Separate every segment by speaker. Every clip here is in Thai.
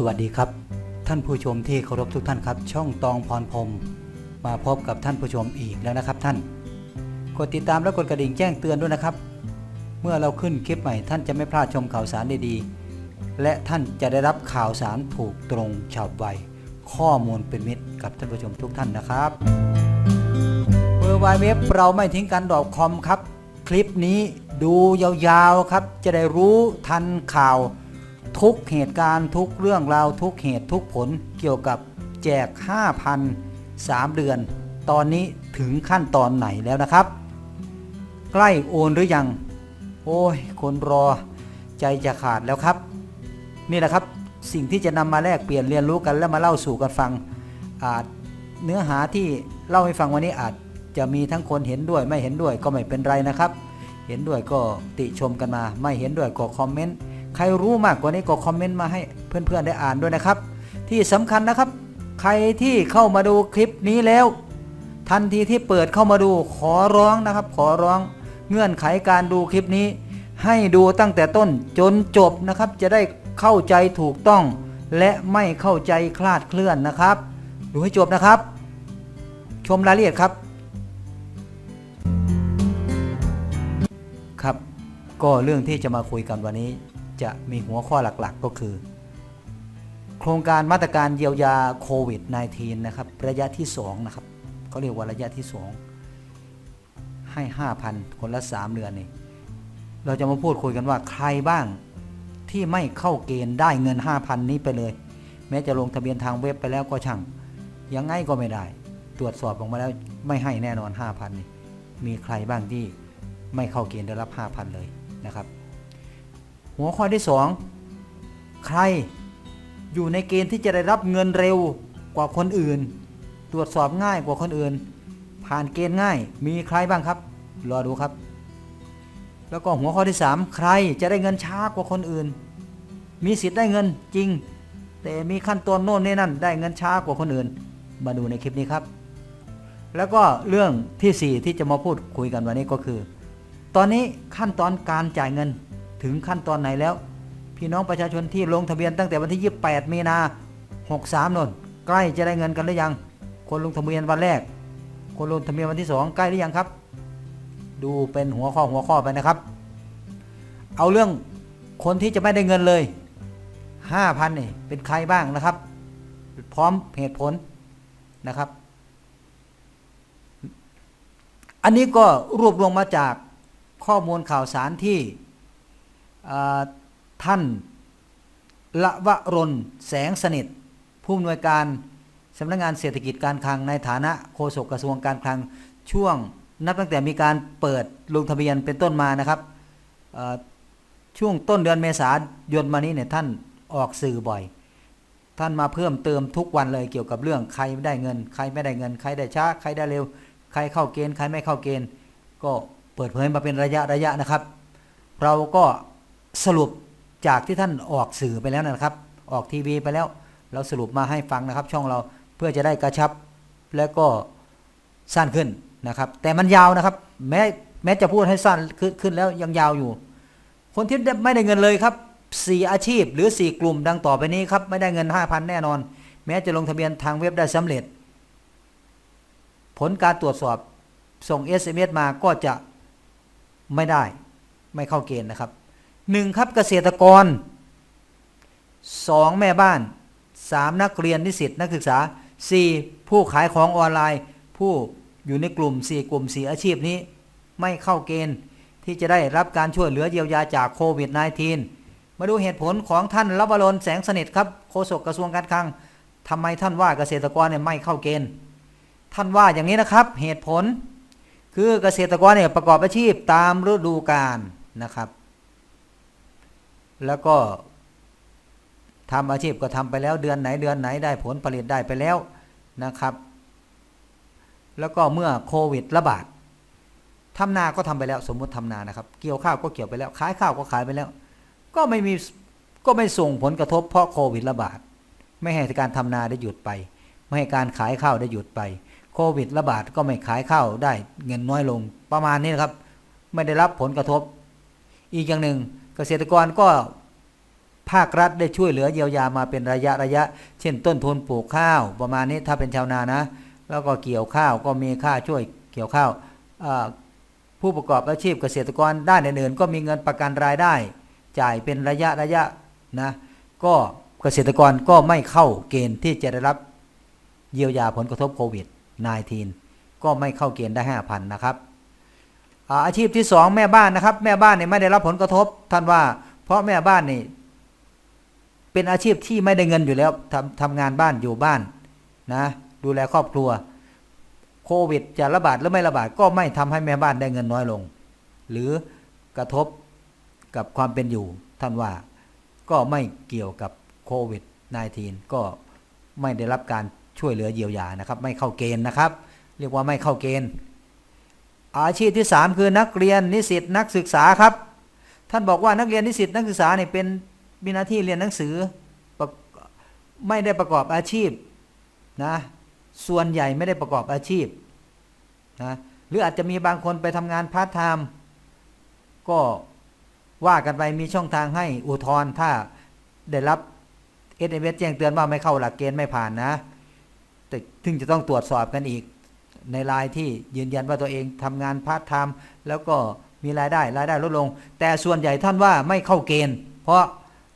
Speaker 1: สวัสดีครับ ท่านผู้ชมที่เคารพทุกท่านครับ ช่องตองพรพรมมาพบกับท่านผู้ชมอีกแล้วนะครับท่าน กดติดตามและกดกระดิ่งแจ้งเตือนด้วยนะครับ เมื่อเราขึ้นคลิปใหม่ท่านจะไม่พลาดชมข่าวสารดีๆ และท่านจะได้รับข่าวสารถูกตรงฉับไวข้อมูลเป็นมิตรกับท่านผู้ชมทุกท่านนะครับเมื่อวายเว็บเราไม่ทิ้งกันดอทคอมครับ คลิปนี้ดูยาวๆครับ จะได้รู้ทันข่าว ทุกเหตุการณ์ทุกเรื่องราวทุกเหตุทุกผลเกี่ยวกับแจก 5,000 3 เดือน ตอนนี้ถึงขั้นตอนไหนแล้วนะครับ ใกล้โอนหรือยัง โอ้ย คนรอใจจะขาดแล้วครับ นี่แหละครับสิ่งที่จะนำมาแลกเปลี่ยนเรียนรู้กันและมาเล่าสู่กันฟังอาจเนื้อหาที่เล่าให้ฟังวันนี้อาจจะมีทั้งคนเห็นด้วยไม่เห็นด้วยก็ไม่เป็นไรนะครับ เห็นด้วยก็ติชมกันมา ไม่เห็นด้วยก็คอมเมนต์ ใครรู้มากกว่านี้ก็คอมเมนต์มาให้เพื่อนๆได้อ่านด้วยนะครับ ที่สำคัญนะครับ ใครที่เข้ามาดูคลิปนี้แล้ว ทันทีที่เปิดเข้ามาดูขอร้องนะครับ ขอร้องเงื่อนไขการดูคลิปนี้ ให้ดูตั้งแต่ต้นจนจบนะครับ จะได้เข้าใจถูกต้อง และไม่เข้าใจคลาดเคลื่อนนะครับ ดูให้จบนะครับ ชมรายละเอียดครับครับ ก็เรื่องที่จะมาคุยกันวันนี้ จะมีหัวข้อหลักๆก็คือ โครงการมาตรการเยียวยาโควิด -19 นะครับ ระยะที่ 2 นะครับเขาเรียกว่าระยะที่ 2 ให้ 5,000 คนละ 3 เดือนนี่เราจะมาพูดคุยกันว่าใครบ้างที่ไม่เข้าเกณฑ์ได้เงิน 5,000 นี้ไปเลย แม้จะลงทะเบียนทางเว็บไปแล้วก็ช่างยังไงก็ไม่ได้ ตรวจสอบออกมาแล้วไม่ให้แน่นอน 5,000นี่มีใครบ้างที่ไม่เข้าเกณฑ์ได้รับ 5,000 เลยนะครับ หัวข้อที่ 2 ใครอยู่ในเกณฑ์ที่จะได้รับเงินเร็วกว่าคนอื่น ตรวจสอบง่ายกว่าคนอื่น ผ่านเกณฑ์ง่าย มีใครบ้างครับ รอดูครับ แล้วก็หัวข้อที่ 3 ใครจะได้เงินช้ากว่าคนอื่น มีสิทธิ์ได้เงินจริง แต่มีขั้นตอนโน่นนี่นั่น ได้เงินช้ากว่าคนอื่น มาดูในคลิปนี้ครับ แล้วก็เรื่องทีสี่4 ที่จะมาพูดคุยกันวันนี้ก็คือ ตอนนี้ขั้นตอนการจ่ายเงิน ถึงขั้นตอนไหนแล้ว พี่น้องประชาชนที่ลงทะเบียนตั้งแต่วันที่ 28 มีนา63นนใกล้จะได้เงินกันหรือยัง คนลงทะเบียนวันแรก คนลงทะเบียนวันที่ 2 ใกล้หรือยังครับ ดูเป็นหัวข้อหัวข้อไปนะครับ เอาเรื่องคนที่จะไม่ได้เงินเลย 5,000นี่เป็นใครบ้างนะครับ พร้อมเหตุผลนะครับ อันนี้ก็รวบรวมมาจากข้อมูลข่าวสารที่ ท่านละวะรนแสงสนิท ผู้อำนวยการสำนักงานเศรษฐกิจการคลังในฐานะโฆษกกระทรวงการคลังช่วงนับตั้งแต่มีการเปิดลงทะเบียนเป็นต้นมานะครับช่วงต้นเดือนเมษายนมานี้เนี่ยท่านออกสื่อบ่อย ท่านมาเพิ่มเติมทุกวันเลยเกี่ยวกับเรื่องใครได้เงิน ใครไม่ได้เงิน ใครได้ช้า ใครได้เร็ว ใครเข้าเกณฑ์ใครไม่เข้าเกณฑ์ ก็เปิดเผยมาเป็นระยะระยะนะครับ เราก็ สรุปจากที่ท่านออกสื่อไปแล้วนะครับ ออกทีวีไปแล้ว เราสรุปมาให้ฟังนะครับ ช่องเราเพื่อจะได้กระชับและก็สั้นขึ้นนะครับ แต่มันยาวนะครับ แม้แม้จะพูดให้สั้นขึ้นขึ้นแล้วยังยาวอยู่ คนที่ไม่ได้เงินเลยครับสี่อาชีพหรือ 4 กลุ่มดังต่อไปนี้ครับ ไม่ได้เงิน 5,000 แน่นอน แม้จะลงทะเบียนทางเว็บได้สำเร็จ ผลการตรวจสอบส่ง SMS มาก็จะไม่ได้ไม่เข้าเกณฑ์นะครับ หนึ่งครับเกษตรกรสองแม่บ้านสามนักเรียนนิสิตนักศึกษาสี่ผู้ขายของออนไลน์ ผู้อยู่ในกลุ่มสี่กลุ่มสี่อาชีพนี้ ไม่เข้าเกณฑ์ที่จะได้รับการช่วยเหลือเยียวยาจากโควิด -19 มาดูเหตุผลของท่านรับวรนแสงสนิทครับโฆษกกระทรวงการคลังทำไมท่านว่าเกษตรกรเนี่ยไม่เข้าเกณฑ์ ท่านว่าอย่างนี้นะครับเหตุผล คือเกษตรกรเนี่ยประกอบอาชีพตามฤดูกาลนะครับ แล้วก็ทำอาชีพก็ทำไปแล้วเดือนไหนเดือนไหนได้ผลผลิตได้ไปแล้วนะครับ แล้วก็เมื่อโควิดระบาดทำนาก็ทำไปแล้วสมมติทำนานะครับ เกี่ยวข้าวก็เกี่ยวไปแล้วขายข้าวก็ขายไปแล้ว ก็ไม่มีก็ไม่ส่งผลกระทบเพราะโควิดระบาด ไม่ให้การทำนาได้หยุดไป ไม่ให้การขายข้าวได้หยุดไป โควิดระบาดก็ไม่ขายข้าวได้เงินน้อยลงประมาณนี้นะครับ ไม่ได้รับผลกระทบ อีกอย่างหนึ่ง เกษตรกรก็ภาครัฐได้ช่วยเหลือเยียวยามาเป็นระยะระยะ เช่น ต้นทุนปลูกข้าว ประมาณนี้ถ้าเป็นชาวนานะ แล้วก็เกี่ยวข้าวก็มีค่าช่วยเกี่ยวข้าวผู้ประกอบอาชีพเกษตรกรด้านอื่นๆก็มีเงินประกันรายได้ จ่ายเป็นระยะระยะนะก็เกษตรกรก็ไม่เข้าเกณฑ์ที่จะได้รับเยียวยาผลกระทบโควิด -19 ก็ไม่เข้าเกณฑ์ได้ 5,000 นะครับ อาชีพที่2แม่บ้านนะครับ แม่บ้านเนี่ยไม่ได้รับผลกระทบท่านว่า เพราะแม่บ้านนี่เป็นอาชีพที่ไม่ได้เงินอยู่แล้วทำทำงานบ้านอยู่บ้านนะดูแลครอบครัวโควิดจะระบาดหรือไม่ระบาดก็ไม่ทำให้แม่บ้านได้เงินน้อยลง หรือกระทบกับความเป็นอยู่ ท่านว่าก็ไม่เกี่ยวกับโควิด -19 ก็ไม่ได้รับการช่วยเหลือเยียวยานะครับ ไม่เข้าเกณฑ์นะครับ เรียกว่าไม่เข้าเกณฑ์ อาชีพที่ 3 คือนักเรียนนิสิตนักศึกษาครับ ท่านบอกว่านักเรียนนิสิตนักศึกษาเนี่ยเป็นมีหน้าที่เรียนหนังสือไม่ได้ประกอบอาชีพนะส่วนใหญ่ไม่ได้ประกอบอาชีพนะหรืออาจจะมีบางคนไปทำงานพาร์ทไทม์ก็ว่ากันไปมีช่องทางให้อุทธรณ์ถ้าได้รับเอสเอแจ้งเตือนว่าไม่เข้าหลักเกณฑ์ไม่ผ่านนะ แต่ถึงจะต้องตรวจสอบกันอีก ในรายที่ยืนยันว่าตัวเองทำงานพาร์ทไทม์แล้วก็มีรายได้รายได้ลดลง แต่ส่วนใหญ่ท่านว่าไม่เข้าเกณฑ์ เพราะ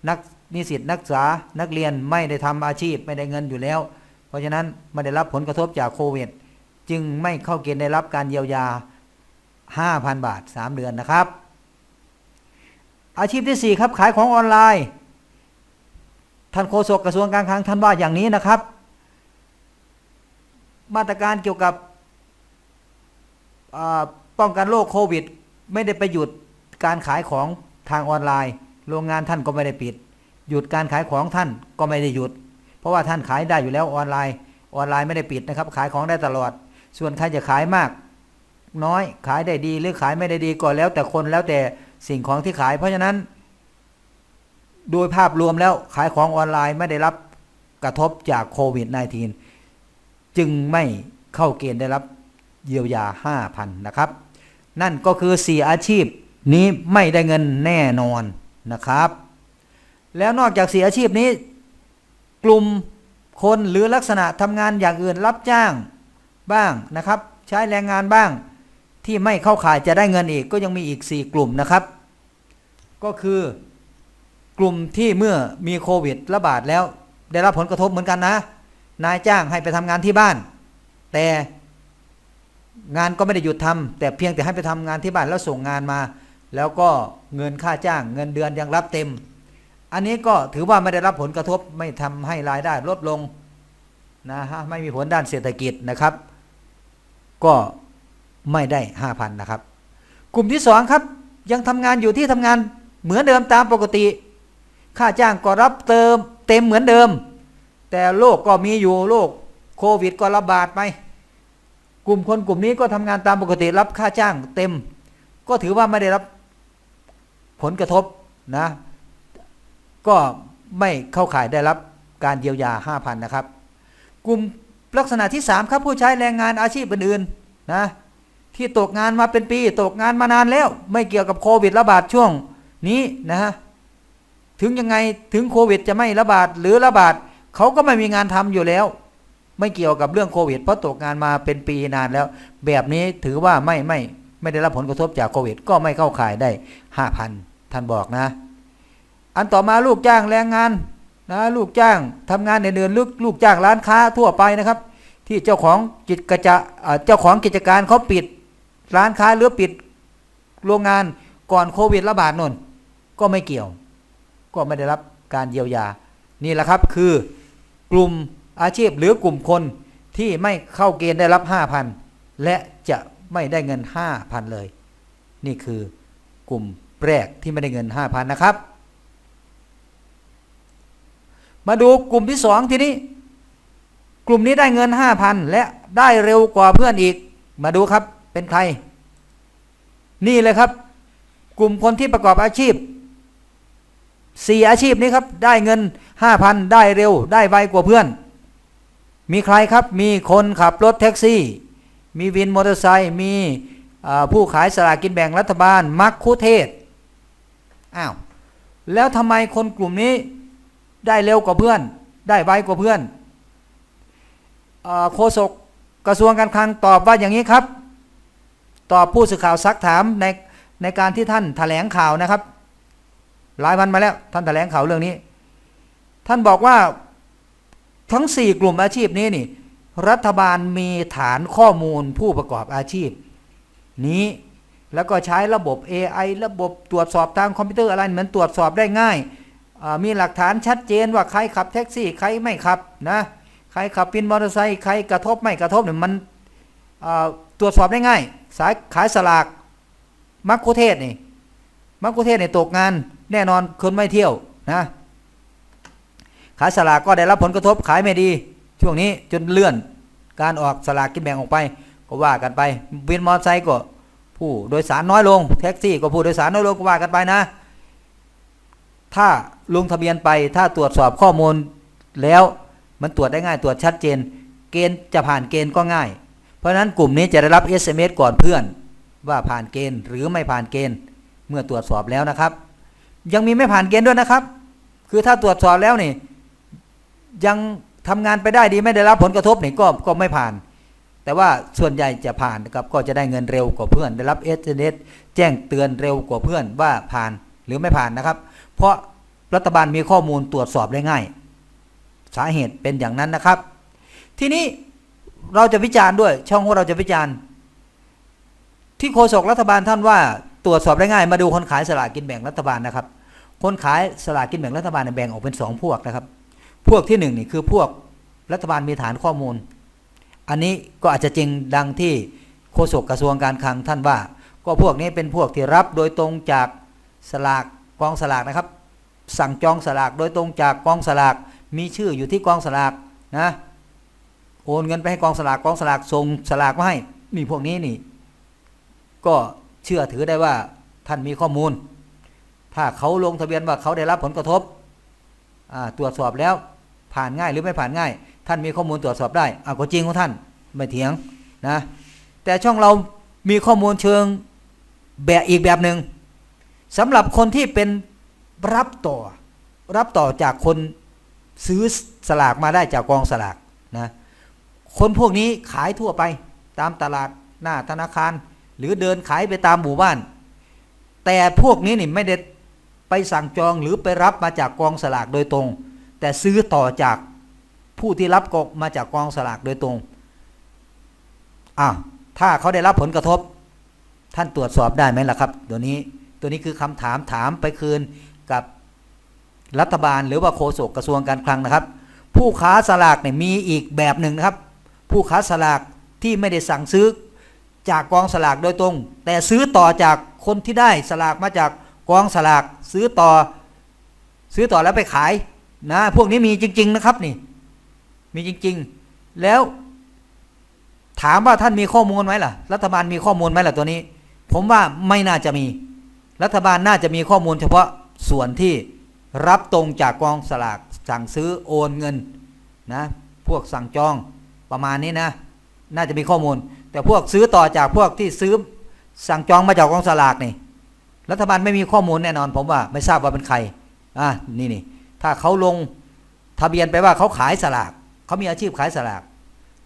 Speaker 1: นักนิสิตนักศึกษานักเรียนไม่ได้ทำอาชีพไม่ได้เงินอยู่แล้ว เพราะฉะนั้นไม่ได้รับผลกระทบจากโควิดจึงไม่เข้าเกณฑ์ได้รับการเยียวยา 5,000 บาท 3 เดือนนะครับ อาชีพที่ 4 ครับขายของออนไลน์ ท่านโฆษกกระทรวงการคลังท่านว่าอย่างนี้นะครับ มาตรการเกี่ยวกับ ป้องกันโรคโควิด ไม่ได้ไปหยุดการขายของทางออนไลน์ โรงงานท่านก็ไม่ได้ปิด หยุดการขายของท่านก็ไม่ได้หยุด เพราะว่าท่านขายได้อยู่แล้วออนไลน์ ออนไลน์ไม่ได้ปิดนะครับ ขายของได้ตลอด ส่วนใครจะขายมาก น้อยขายได้ดีหรือขายไม่ได้ดีก็แล้ว แต่คนแล้วแต่สิ่งของที่ขาย เพราะฉะนั้น โดยภาพรวมแล้วขายของออนไลน์ไม่ได้รับกระทบจากโควิด -19 จึงไม่เข้าเกณฑ์ได้รับ เยียวยา 5,000นะครับ นั่นก็คือ 4 อาชีพนี้ไม่ได้เงินแน่นอนนะครับ แล้วนอกจาก 4 อาชีพนี้ กลุ่มคนหรือลักษณะทำงานอย่างอื่นรับจ้างบ้างนะครับ ใช้แรงงานบ้างที่ไม่เข้าข่ายจะได้เงินอีกก็ยังมีอีก 4 กลุ่มนะครับ ก็คือกลุ่มที่เมื่อมีโควิดระบาดแล้วได้รับผลกระทบเหมือนกันนะ นายจ้างให้ไปทำงานที่บ้าน แต่ งานก็ไม่ได้หยุดทำแต่เพียงแต่ให้ไปทำงานที่บ้านแล้วส่งงานมา แล้วก็เงินค่าจ้างเงินเดือนยังรับเต็ม อันนี้ก็ถือว่าไม่ได้รับผลกระทบไม่ทำให้รายได้ลดลงนะฮะไม่มีผลด้านเศรษฐกิจนะครับ ก็ไม่ได้ห้าพันนะครับ กลุ่มที่สองครับยังทำงานอยู่ที่ทำงานเหมือนเดิมตามปกติ ค่าจ้างก็รับเติมเต็มเหมือนเดิม แต่โรคก็มีอยู่โรคโควิดก็ระบาดไป กลุ่มคนกลุ่มนี้ก็ทำงานตามปกติรับค่าจ้างเต็ม ก็ถือว่าไม่ได้รับผลกระทบนะ ก็ไม่เข้าข่ายได้รับการเยียวยา 5,000 นะครับ กลุ่มลักษณะที่ 3 ครับผู้ใช้แรงงานอาชีพอื่นๆนะที่ตกงานมาเป็นปี ตกงานมานานแล้ว ไม่เกี่ยวกับโควิดระบาดช่วงนี้นะฮะถึงยังไงถึงโควิดจะไม่ระบาดหรือระบาดเขาก็ไม่มีงานทำอยู่แล้ว ไม่เกี่ยวกับเรื่องโควิดเพราะตกงานมาเป็นปีนานแล้ว แบบนี้ถือว่าไม่ไม่ไม่ได้รับผลกระทบจากโควิด ก็ไม่เข้าข่ายได้5,000ท่านบอกนะ อันต่อมาลูกจ้างแรงงานนะลูกจ้างทำงานในเดือนลูกลูกจ้างร้านค้าทั่วไปนะครับ ที่เจ้าของกิจกจะเอ่อเจ้าของกิจการเขาปิด ร้านค้าหรือปิดโรงงานก่อนโควิดระบาดนนก็ไม่เกี่ยว ก็ไม่ได้รับการเยียวยา นี่แหละครับคือกลุ่ม อาชีพหรือกลุ่มคนที่ไม่เข้าเกณฑ์ได้รับ 5,000 และจะไม่ได้เงิน 5,000 เลย นี่คือกลุ่มแรกที่ไม่ได้เงิน 5,000 นะครับ มาดูกลุ่มที่สองทีนี้ กลุ่มนี้ได้เงิน 5,000 และได้เร็วกว่าเพื่อนอีก มาดูครับเป็นใคร นี่เลยครับ กลุ่มคนที่ประกอบอาชีพสี่อาชีพนี้ครับ ได้เงิน 5,000 ได้เร็ว ได้ไวกว่าเพื่อน มีใครครับมีคนขับรถแท็กซี่ มีวินมอเตอร์ไซค์มีผู้ขายสลากกินแบ่งรัฐบาลมักคุเทศอ้าวแล้วทำไมคนกลุ่มนี้ได้เร็วกว่าเพื่อน ได้ไวกว่าเพื่อนอโฆษกกระทรวงการคลังตอบว่าอย่างนี้ครับ ตอบผู้สื่อข่าวซักถามในในการที่ท่านแถลงข่าวนะครับ หลายวันมาแล้วท่านแถลงข่าวเรื่องนี้ ท่านบอกว่า ทั้ง 4 กลุ่มอาชีพนี้นี่ รัฐบาลมีฐานข้อมูลผู้ประกอบอาชีพ นี้แล้วก็ใช้ระบบ AI ระบบตรวจสอบทางคอมพิวเตอร์อะไรเหมือนตรวจสอบได้ง่าย มีหลักฐานชัดเจนว่าใครขับแท็กซี่ใครไม่ขับนะใครขับปินมอเตอร์ไซค์ใครกระทบไม่กระทบเนี่ยมันตรวจสอบได้ง่าย สายขายสลากมักคุเทศนี่มักคุเทศเนี่ยตกงาน แน่นอนคนไม่เที่ยวนะ ขายสลากก็ได้รับผลกระทบขายไม่ดี ช่วงนี้จนเลื่อนการออกสลากกินแบ่งออกไป ก็ว่ากันไปวินมอเตอร์ไซค์ก็ผู้โดยสารน้อยลงแท็กซี่ก็ผู้โดยสารน้อยลงก็ว่ากันไปนะ ถ้าลงทะเบียนไปถ้าตรวจสอบข้อมูลแล้วมันตรวจได้ง่ายตรวจชัดเจน เกณฑ์จะผ่านเกณฑ์ก็ง่าย เพราะฉะนั้นกลุ่มนี้จะได้รับ SMS ก่อนเพื่อน ว่าผ่านเกณฑ์หรือไม่ผ่านเกณฑ์ เมื่อตรวจสอบแล้วนะครับ ยังมีไม่ผ่านเกณฑ์ด้วยนะครับ คือถ้าตรวจสอบแล้วนี่ ยังทำงานไปได้ดีไม่ได้รับผลกระทบนี่ก็ก็ไม่ผ่าน แต่ว่าส่วนใหญ่จะผ่านนะครับก็จะได้เงินเร็วกว่าเพื่อน ได้รับ SMS แจ้งเตือนเร็วกว่าเพื่อนว่าผ่านหรือไม่ผ่านนะครับ เพราะรัฐบาลมีข้อมูลตรวจสอบได้ง่าย สาเหตุเป็นอย่างนั้นนะครับ ทีนี้เราจะวิจารณ์ด้วย ช่องของเราจะวิจารณ์ ที่โฆษกรัฐบาลท่านว่าตรวจสอบได้ง่าย มาดูคนขายสลากกินแบ่งรัฐบาลนะครับ คนขายสลากกินแบ่งรัฐบาลแบ่งออกเป็นสองพวกนะครับ พวกที่หนึ่งนี่คือพวกรัฐบาลมีฐานข้อมูล อันนี้ก็อาจจะจริงดังที่โฆษกกระทรวงการคลังท่านว่า ก็พวกนี้เป็นพวกที่รับโดยตรงจากสลากกองสลากนะครับ สั่งจองสลากโดยตรงจากกองสลากมีชื่ออยู่ที่กองสลากนะโอนเงินไปให้กองสลากกองสลากส่งสลากมาให้นี่พวกนี้นี่ ก็เชื่อถือได้ว่าท่านมีข้อมูล ถ้าเขาลงทะเบียนว่าเขาได้รับผลกระทบตรวจสอบแล้ว ผ่านง่ายหรือไม่ผ่านง่าย ท่านมีข้อมูลตรวจสอบได้อ่าก็จริงของท่านไม่เถียงนะแต่ช่องเรามีข้อมูลเชิงแบบอีกแบบหนึ่งสำหรับคนที่เป็นรับต่อ รับต่อจากคนซื้อสลากมาได้จากกองสลากนะคนพวกนี้ขายทั่วไปตามตลาดหน้าธนาคาร หรือเดินขายไปตามหมู่บ้าน แต่พวกนี้นี่ไม่ได้ไปสั่งจองหรือไปรับมาจากกองสลากโดยตรง แต่ซื้อต่อจากผู้ที่รับกมาจากกองสลากโดยตรงอ้าวถ้าเขาได้รับผลกระทบ ท่านตรวจสอบได้ไหมล่ะครับ ตัวนี้ตัวนี้คือคำถามถามไปคืนกับรัฐบาลหรือว่าโฆษกกระทรวงการคลังนะครับ ผู้ค้าสลากเนี่ยมีอีกแบบหนึ่งนะครับ ผู้ค้าสลากที่ไม่ได้สั่งซื้อจากกองสลากโดยตรง แต่ซื้อต่อจากคนที่ได้สลากมาจากกองสลากซื้อต่อ ซื้อต่อแล้วไปขาย นะพวกนี้มีจริง ๆ นะครับนี่ มีจริง ๆ แล้ว ถามว่าท่านมีข้อมูลไหมล่ะ รัฐบาลมีข้อมูลไหมล่ะตัวนี้ ผมว่าไม่น่าจะมี รัฐบาลน่าจะมีข้อมูล เฉพาะส่วนที่รับตรงจากกองสลากสั่งซื้อโอนเงินนะพวกสั่งจองประมาณนี้นะ น่าจะมีข้อมูล แต่พวกซื้อต่อจากพวกที่ซื้อสั่งจองมาจากกองสลากนี่รัฐบาลไม่มีข้อมูลแน่นอน ผมว่าไม่ทราบว่าเป็นใครอะนี่นี่ ถ้าเขาลงทะเบียนไปว่าเขาขายสลากเขามีอาชีพขายสลาก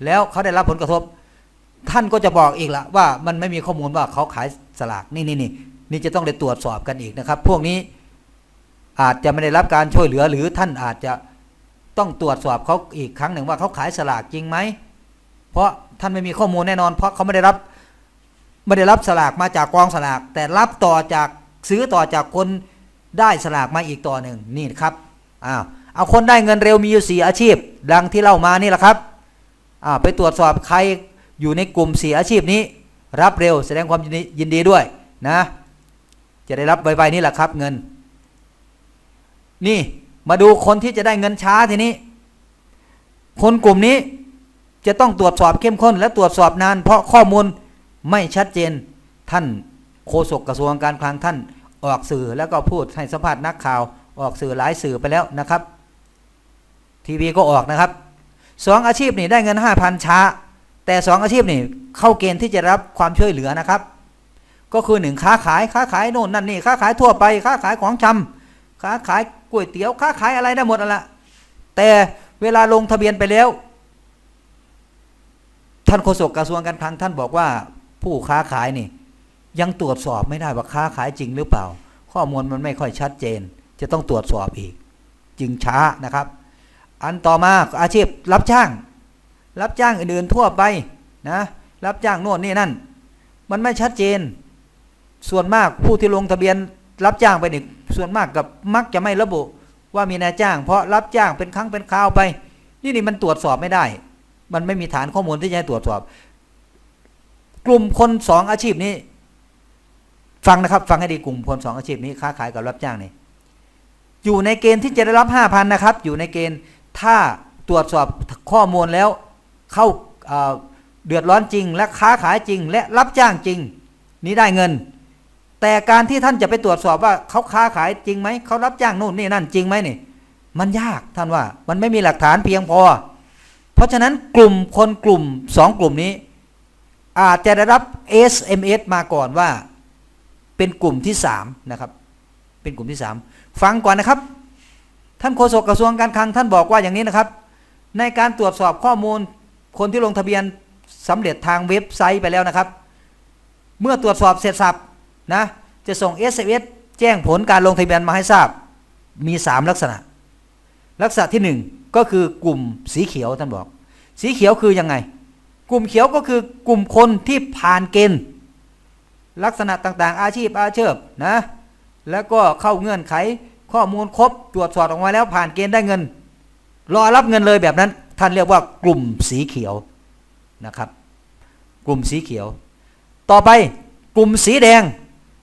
Speaker 1: แล้วเขาได้รับผลกระทบ ท่านก็จะบอกอีกละว่ามันไม่มีข้อมูลว่าเขาขายสลากนี่นี่นี่นี่จะต้องได้ตรวจสอบกันอีกนะครับ พวกนี้อาจจะไม่ได้รับการช่วยเหลือหรือท่านอาจจะต้องตรวจสอบเขาอีกครั้งหนึ่งว่าเขาขายสลากจริงไหม เพราะท่านไม่มีข้อมูลแน่นอน เพราะเขาไม่ได้รับไม่ได้รับสลากมาจากกองสลาก แต่รับต่อจากซื้อต่อจากคนได้สลากมาอีกต่อหนึ่งนี่ครับ อ้าวเอาคนได้เงินเร็วมีอยู่สี่อาชีพ ดังที่เล่ามานี่แหละครับอ้าวไปตรวจสอบใครอยู่ในกลุ่มสี่อาชีพนี้ รับเร็วแสดงความยินดียินดีด้วยนะ จะได้รับไวๆนี่แหละครับเงิน นี่มาดูคนที่จะได้เงินช้าทีนี้ คนกลุ่มนี้จะต้องตรวจสอบเข้มข้น และตรวจสอบนาน เพราะข้อมูลไม่ชัดเจนท่านโฆษกกระทรวงการคลังท่านออกสื่อแล้วก็พูดให้สัมภาษณ์นักข่าว ออกสื่อหลายสื่อไปแล้วนะครับ ทีวีก็ออกนะครับสองอาชีพนี่ได้เงินห้าพันช้า แต่สองอาชีพนี่เข้าเกณฑ์ที่จะรับความช่วยเหลือนะครับ ก็คือหนึ่งค้าขายค้าขายโน่นนั่นนี่ค้าขายทั่วไปค้าขายของชค้าขายก๋วยเตี๋ยวค้าขายอะไรได้หมดนั่นแหละแต่เวลาลงทะเบียนไปแล้ว ท่านโฆษกกระทรวงการคลังท่านบอกว่าผู้ค้าขายนี่ ยังตรวจสอบไม่ได้ว่าค้าขายจริงหรือเปล่า ข้อมูลมันไม่ค่อยชัดเจน จะต้องตรวจสอบอีก จึงช้านะครับ อันต่อมาอาชีพรับจ้าง รับจ้างอื่นๆทั่วไปนะรับจ้างโน่นนี่นั่น มันไม่ชัดเจน ส่วนมากผู้ที่ลงทะเบียนรับจ้างไปนี่ส่วนมากกับมักจะไม่ระบุว่ามีนายจ้าง เพราะรับจ้างเป็นครั้งเป็นคราวไป นี่นี่มันตรวจสอบไม่ได้ มันไม่มีฐานข้อมูลที่จะให้ตรวจสอบ กลุ่มคนสองอาชีพนี้ ฟังนะครับ ฟังให้ดีกลุ่มคนสองอาชีพนี้ค้าขายกับรับจ้างนี่ อยู่ในเกณฑ์ที่จะได้รับห้าพันนะครับ อยู่ในเกณฑ์ถ้าตรวจสอบข้อมูลแล้วเข้าเอ่อเดือดร้อนจริง และค้าขายจริง และรับจ้างจริง นี้ได้เงิน แต่การที่ท่านจะไปตรวจสอบว่าเขาค้าขายจริงไหมเขารับจ้างนู่นนี่นั่นจริงไหมนี่ มันยากท่านว่ามันไม่มีหลักฐานเพียงพอ เพราะฉะนั้นกลุ่มคนกลุ่มสองกลุ่มนี้ อาจจะได้รับ SMS มาก่อนว่า เป็นกลุ่มที่สามนะครับเป็นกลุ่มที่สาม ฟังก่อนนะครับ ท่านโฆษกกระทรวงการคลังท่านบอกว่าอย่างนี้นะครับ ในการตรวจสอบข้อมูลคนที่ลงทะเบียนสำเร็จทางเว็บไซต์ไปแล้วนะครับ เมื่อตรวจสอบเสร็จสับนะจะส่ง SMS แจ้งผลการลงทะเบียนมาให้ทราบมี 3 ลักษณะ ลักษณะที่ 1 ก็คือกลุ่มสีเขียวท่านบอก สีเขียวคือยังไง กลุ่มเขียวก็คือกลุ่มคนที่ผ่านเกณฑ์ลักษณะต่างๆ อาชีพอาชีพนะ แล้วก็เข้าเงื่อนไข ข้อมูลครบตรวจสอบออกมาแล้วผ่านเกณฑ์ได้เงิน รอรับเงินเลยแบบนั้น ท่านเรียกว่ากลุ่มสีเขียวนะครับ กลุ่มสีเขียว ต่อไปกลุ่มสีแดง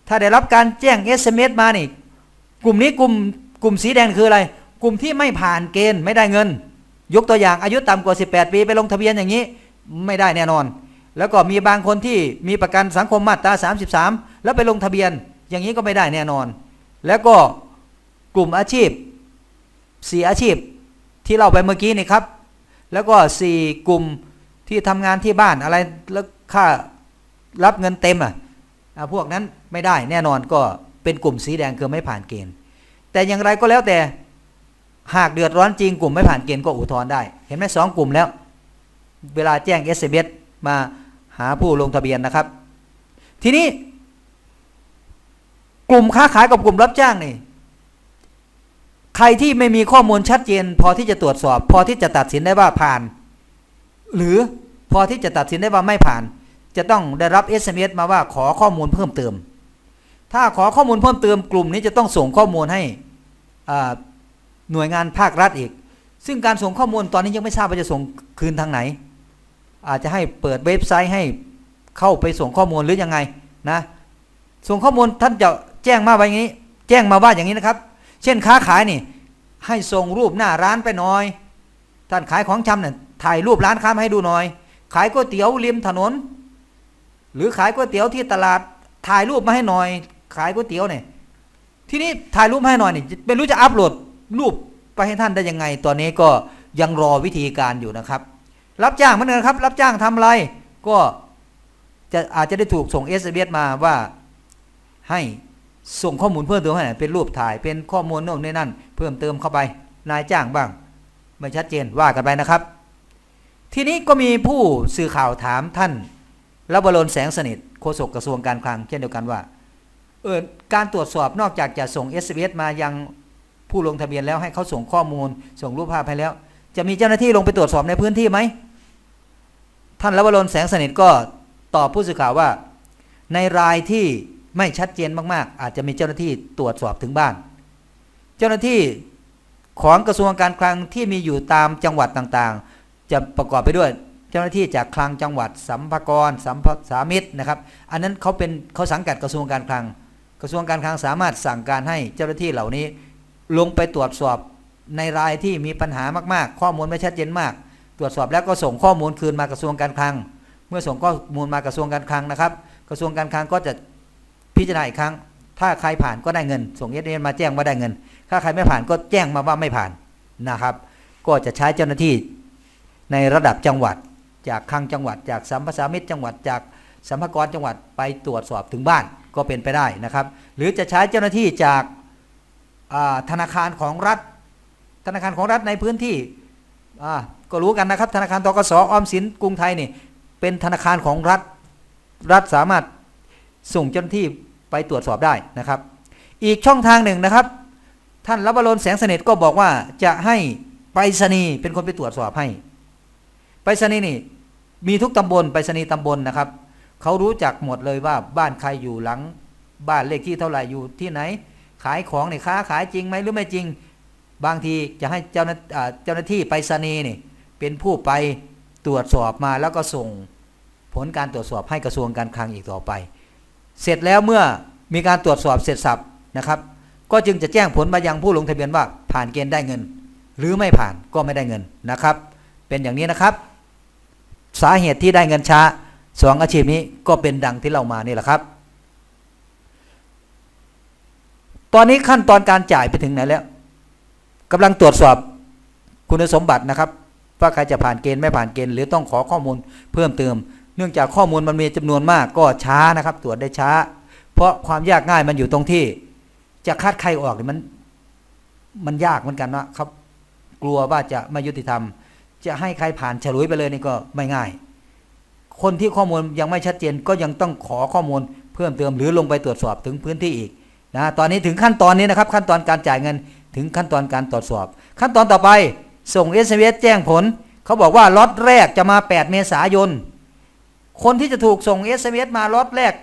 Speaker 1: ถ้าได้รับการแจ้ง SMS มานี่ กลุ่มนี้กลุ่มกลุ่มสีแดงคืออะไร กลุ่มที่ไม่ผ่านเกณฑ์ไม่ได้เงิน ยกตัวอย่างอายุต่ำกว่า 18 ปีไปลงทะเบียนอย่างนี้ไม่ได้แน่นอน แล้วก็มีบางคนที่มีประกันสังคมมาตรา 33 แล้วไปลงทะเบียน อย่างนี้ก็ไม่ได้แน่นอน แล้วก็กลุ่มอาชีพสี่อาชีพที่เราไปเมื่อกี้นี่ครับ แล้วก็สี่กลุ่มที่ทำงานที่บ้านอะไรแล้วค่ารับเงินเต็มอะอะพวกนั้นไม่ได้แน่นอนก็เป็นกลุ่มสีแดงคือไม่ผ่านเกณฑ์ แต่อย่างไรก็แล้วแต่หากเดือดร้อนจริงกลุ่มไม่ผ่านเกณฑ์ก็อุทธรณ์ได้ เห็นไหมสองกลุ่มแล้ว เวลาแจ้ง s อ s มาหาผู้ลงทะเบียนนะครับ ทีนี้ กลุ่มค้าขายกับกลุ่มรับจ้างนี่ ใครที่ไม่มีข้อมูลชัดเจน พอที่จะตรวจสอบ พอที่จะตัดสินได้ว่าผ่าน หรือพอที่จะตัดสินได้ว่าไม่ผ่าน จะต้องได้รับ SMS มาว่าขอข้อมูลเพิ่มเติม ถ้าขอข้อมูลเพิ่มเติมกลุ่มนี้จะต้องส่งข้อมูลให้หน่วยงานภาครัฐอีก ซึ่งการส่งข้อมูลตอนนี้ยังไม่ทราบว่าจะส่งคืนทางไหน อาจจะให้เปิดเว็บไซต์ให้เข้าไปส่งข้อมูลหรือยังไงนะส่งข้อมูลท่านจะ แจ้งมาไว้อย่างนี้ แจ้งมาว่าอย่างนี้นะครับ เช่นค้าขายนี่ ให้ส่งรูปหน้าร้านไปหน่อย ท่านขายของชำเนี่ยถ่ายรูปร้านค้ามาให้ดูหน่อย ขายก๋วยเตี๋ยวริมถนน หรือขายก๋วยเตี๋ยวที่ตลาดถ่ายรูปมาให้หน่อย ขายก๋วยเตี๋ยวเนี่ยที่นี้ถ่ายรูปมาให้หน่อยนี่ไม่รู้จะอัปโหลดรูปไปให้ท่านได้ยังไง ตอนนี้ก็ยังรอวิธีการอยู่นะครับ รับจ้างเหมือนกันครับ รับจ้างทำอะไรก็จะอาจจะได้ถูกส่ง s อ s มาว่าให้ ส่งข้อมูลเพิ่มเติมให้เป็นรูปถ่ายเป็นข้อมูลโน่นนี่นั่น เพิ่มเติมเข้าไปนายจ้างบ้าง ไม่ชัดเจนว่ากันไปนะครับ ทีนี้ก็มีผู้สื่อข่าวถามท่านรับบรนแสงสนิทโฆษกกระทรวงการคลัง เช่นเดียวกันว่าเออการตรวจสอบนอกจากจะส่ง s อ s มายังผู้ลงทะเบียนแล้วให้เขาส่งข้อมูล ส่งรูปภาพให้แล้ว จะมีเจ้าหน้าที่ลงไปตรวจสอบในพื้นที่ไหมท่านรับบรนแสงสนิทก็ตอบผู้สื่อข่าวว่า ในรายที่ ไม่ชัดเจนมากๆ อาจจะมีเจ้าหน้าที่ตรวจสอบถึงบ้าน เจ้าหน้าที่ของกระทรวงการคลังที่มีอยู่ตามจังหวัดต่างๆ จะประกอบไปด้วยเจ้าหน้าที่จากคลังจังหวัดสัมภากรสัมภสามิตรนะครับ อันนั้นเขาเป็นเขาสังกัดกระทรวงการคลัง กระทรวงการคลังสามารถสั่งการให้เจ้าหน้าที่เหล่านี้ ลงไปตรวจสอบในรายที่มีปัญหามากๆ ข้อมูลไม่ชัดเจนมาก ตรวจสอบแล้วก็ส่งข้อมูลคืนมากระทรวงการคลัง เมื่อส่งข้อมูลมากระทรวงการคลังนะครับ กระทรวงการคลังก็จะ พิจารณาอีกครั้ง ถ้าใครผ่านก็ได้เงิน ส่งเอสเอ็นมาแจ้งว่าได้เงิน ถ้าใครไม่ผ่านก็แจ้งมาว่าไม่ผ่านนะครับ ก็จะใช้เจ้าหน้าที่ในระดับจังหวัด จากคลังจังหวัด จากสัมภาษามิตรจังหวัดจากสัมภากรจังหวัดไปตรวจสอบถึงบ้านก็เป็นไปได้นะครับ หรือจะใช้เจ้าหน้าที่จากธนาคารของรัฐ ธนาคารของรัฐในพื้นที่ก็รู้กันนะครับ ธนาคารตกสออมสินกรุงไทยนี่เป็นธนาคารของรัฐรัฐสามารถ ส่งเจ้าหน้าที่ไปตรวจสอบได้นะครับ อีกช่องทางหนึ่งนะครับ ท่านรับบรนแสงสนิทก็บอกว่าจะให้ไปรษณีย์เป็นคนไปตรวจสอบให้ ไปรษณีย์นี่มีทุกตำบลไปรษณีย์ตำบลนะครับเขารู้จักหมดเลยว่าบ้านใครอยู่หลัง บ้านเลขที่เท่าไหร่อยู่ที่ไหน ขายของเนี่ยค้าขายจริงไหมหรือไม่จริง บางทีจะให้เจ้าหน้าอ่าเจ้าหน้าที่ไปรษณีย์นี่เป็นผู้ไปตรวจสอบมาแล้วก็ส่งผลการตรวจสอบให้กระทรวงการคลังอีกต่อไป เสร็จแล้วเมื่อมีการตรวจสอบเสร็จสับนะครับ ก็จึงจะแจ้งผลมายังผู้ลงทะเบียนว่าผ่านเกณฑ์ได้เงิน หรือไม่ผ่านก็ไม่ได้เงินนะครับ เป็นอย่างนี้นะครับ สาเหตุที่ได้เงินช้าสองอาชีพนี้ก็เป็นดังที่เรามานี่แหละครับ ตอนนี้ขั้นตอนการจ่ายไปถึงไหนแล้วกำลังตรวจสอบคุณสมบัตินะครับ ว่าใครจะผ่านเกณฑ์ไม่ผ่านเกณฑ์หรือต้องขอข้อมูลเพิ่มเติม เนื่องจากข้อมูลมันมีจำนวนมากก็ช้านะครับ ตรวจได้ช้า เพราะความยากง่ายมันอยู่ตรงที่ จะคัดใครออกเนี่ยมัน มันยากเหมือนกันนะครับ กลัวว่าจะไม่ยุติธรรม จะให้ใครผ่านฉลุยไปเลยนี่ก็ไม่ง่าย คนที่ข้อมูลยังไม่ชัดเจนก็ยังต้องขอข้อมูลเพิ่มเติมหรือลงไปตรวจสอบถึงพื้นที่อีกนะตอนนี้ถึงขั้นตอนนี้นะครับ ขั้นตอนการจ่ายเงิน ถึงขั้นตอนการตรวจสอบ ขั้นตอนต่อไปส่ง s อ s แจ้งผล เขาบอกว่าล็อตแรกจะมา 8 เมษายน คนที่จะถูกส่ง s อ s มาล็อตแรก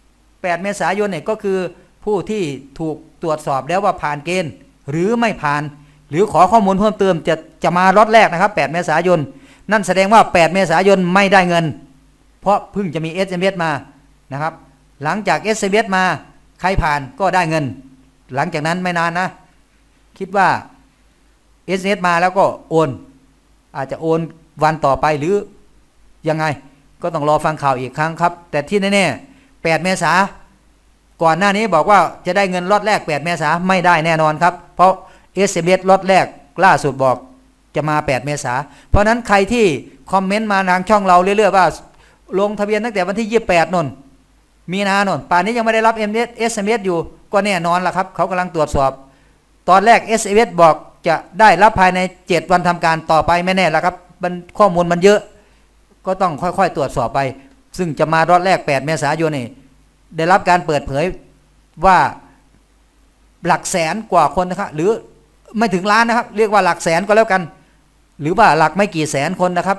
Speaker 1: 8 เมษายนเนี่ยก็คือผู้ที่ถูกตรวจสอบแล้วว่าผ่านเกณฑ์ หรือไม่ผ่าน หรือขอข้อมูลเพิ่มเติมจะจะมาล็อตแรกนะครับ 8 เมษายน นั่นแสดงว่า 8 เมษายนไม่ได้เงิน เพราะเพิ่งจะมี SMS มานะครับ หลังจาก SMS มาใครผ่านก็ได้เงิน หลังจากนั้นไม่นานนะ คิดว่า SMS มาแล้วก็โอน อาจจะโอนวันต่อไปหรือยังไง ก็ต้องรอฟังข่าวอีกครั้งครับ แต่ที่แน่ๆ8เมษาก่อนหน้านี้บอกว่าจะได้เงินล็อตแรก 8 เมษาไม่ได้แน่นอนครับ เพราะ SMS ล็อตแรกล่าสุดบอกจะมา 8 เมษาเพราะนั้นใครที่คอมเมนต์มาทางช่องเราเรื่อยๆว่า ลงทะเบียนตั้งแต่วันที่ 28นนมีนานนป่านนี้ยังไม่ได้รับ SMS อยู่ก็แน่นอนละครับ เขากำลังตรวจสอบ ตอนแรก SMS บอกจะได้รับภายใน 7 วันทำการต่อไปไม่แน่ละครับข้อมูลมันเยอะ ก็ต้องค่อยๆ ตรวจสอบไป ซึ่งจะมารอดแรก 8 เมษายนนี่ได้รับการเปิดเผยว่าหลักแสนกว่าคนนะครับหรือไม่ถึงล้านนะครับ เรียกว่าหลักแสนก็แล้วกัน หรือว่าหลักไม่กี่แสนคนนะครับ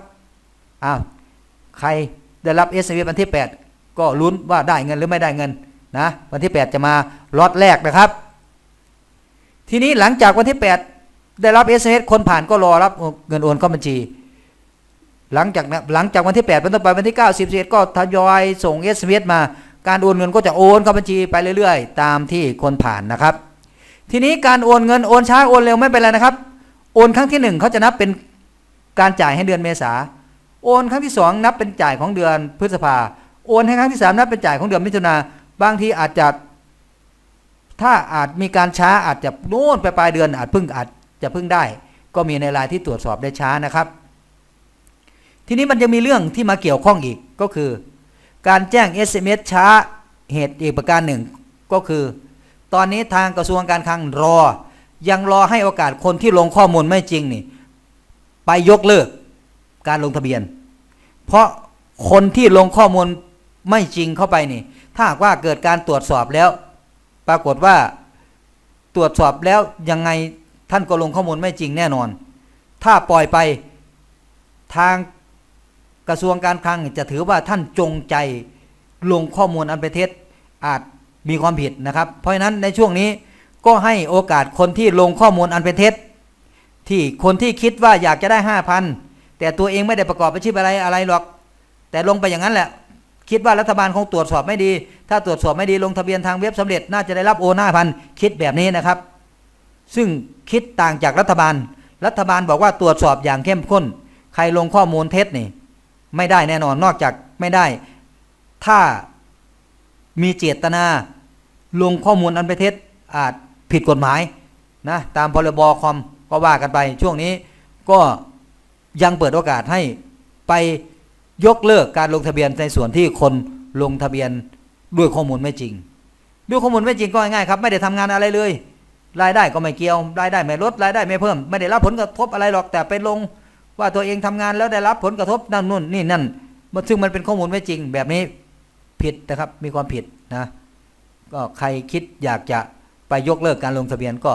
Speaker 1: อ้าวใครได้รับ s อ s วันที่ 8 ก็ลุ้นว่าได้เงินหรือไม่ได้เงินนะวันที่ 8 จะมาล็อตแรกนะครับ ทีนี้หลังจากวันที่ 8 ได้รับ s อ s คนผ่านก็รอรับเงินโอนเข้าบัญชี หลังจากนะหลังจากวันที่8เป็นต้นไปวันที่9 10 11ก็ทยอยส่ง s อ s มา การโอนเงินก็จะโอนเข้าบัญชีไปเรื่อยๆ ตามที่คนผ่านนะครับ ทีนี้การโอนเงินโอนช้าโอนเร็วไม่เป็นไรนะครับ โอนครั้งที่หนึ่งเขาจะนับเป็นการจ่ายให้เดือนเมษาโอนครั้งที่สองนับเป็นจ่ายของเดือนพฤษภาโอนให้ครั้งที่สามนับเป็นจ่ายของเดือนมิถุนาบางทีอาจจะถ้าอาจมีการช้าอาจจะโน่นไปปลายเดือนอาจพิ่งอาจจะพิ่งได้ ก็มีในรายที่ตรวจสอบได้ช้านะครับ ทีนี้มันยังมีเรื่องที่มาเกี่ยวข้องอีกก็คือ การแจ้ง SMS ช้าเหตุอีกประการหนึ่งก็คือ ตอนนี้ทางกระทรวงการคลังรอ ยังรอให้โอกาสคนที่ลงข้อมูลไม่จริงนี่ ไปยกเลิกการลงทะเบียน เพราะคนที่ลงข้อมูลไม่จริงเข้าไปนี่ ถ้าหากว่าเกิดการตรวจสอบแล้ว ปรากฏว่าตรวจสอบแล้วยังไงท่านก็ลงข้อมูลไม่จริงแน่นอน ถ้าปล่อยไปทาง กระทรวงการคลังจะถือว่าท่านจงใจลงข้อมูลอันเป็นเท็จอาจมีความผิดนะครับ เพราะฉะนั้นในช่วงนี้ก็ให้โอกาสคนที่ลงข้อมูลอันเป็นเท็จ ที่คนที่คิดว่าอยากจะได้ห้าพันแต่ตัวเองไม่ได้ประกอบอาชีพอะไรอะไรหรอก แต่ลงไปอย่างนั้นแหละ คิดว่ารัฐบาลคงตรวจสอบไม่ดี ถ้าตรวจสอบไม่ดีลงทะเบียนทางเว็บสำเร็จน่าจะได้รับโอน้าพันคิดแบบนี้นะครับ ซึ่งคิดต่างจากรัฐบาล รัฐบาลบอกว่าตรวจสอบอย่างเข้มข้น ใครลงข้อมูลเท็จนี่ ไม่ได้แน่นอนนอกจากไม่ได้ ถ้ามีเจตนา ลงข้อมูลอันเป็นเท็จอาจผิดกฎหมายนะตามพรบคอมก็ว่ากันไปช่วงนี้ก็ยังเปิดโอกาสให้ไปยกเลิกการลงทะเบียนในส่วนที่คนลงทะเบียนด้วยข้อมูลไม่จริง ด้วยข้อมูลไม่จริงก็ง่ายๆครับ ไม่ได้ทำงานอะไรเลย รายได้ก็ไม่เกี่ยว รายได้ไม่ลดรายได้ไม่เพิ่ม ไม่ได้รับผลกระทบอะไรหรอกแต่ไปลง ว่าตัวเองทำงานแล้วได้รับผลกระทบนั่นนู่นนี่นั่นซึ่งมันเป็นข้อมูลไม่จริงแบบนี้ผิดนะครับมีความผิดนะก็ใครคิดอยากจะไปยกเลิกการลงทะเบียนก็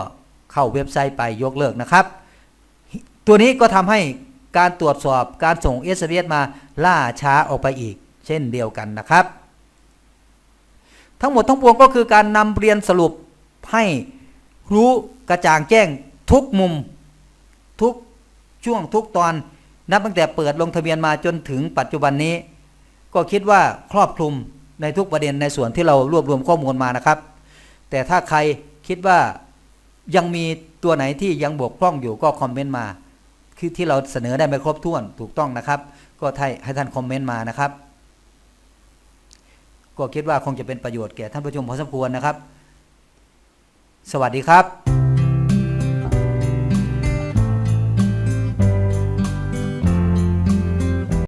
Speaker 1: เข้าเว็บไซต์ไปยกเลิกนะครับ ตัวนี้ก็ทำให้การตรวจสอบการส่ง s อ s มาล่าช้าออกไปอีก เช่นเดียวกันนะครับ ทั้งหมดทั้งปวงก็คือการนำเรียนสรุปให้รู้กระจ่างแจ้งทุกมุมทุก ช่วงทุกตอนนับตั้งแต่เปิดลงทะเบียนมาจนถึงปัจจุบันนี้ ก็คิดว่าครอบคลุมในทุกประเด็นในส่วนที่เรารวบรวมข้อมูลมานะครับ แต่ถ้าใครคิดว่ายังมีตัวไหนที่ยังบกพร่องอยู่ก็คอมเมนต์มา คือที่เราเสนอได้ไม่ครบถ้วนถูกต้องนะครับ ก็ให้ท่านคอมเมนต์มานะครับ ก็คิดว่าคงจะเป็นประโยชน์แก่ท่านผู้ชมพอสมควรนะครับ สวัสดีครับ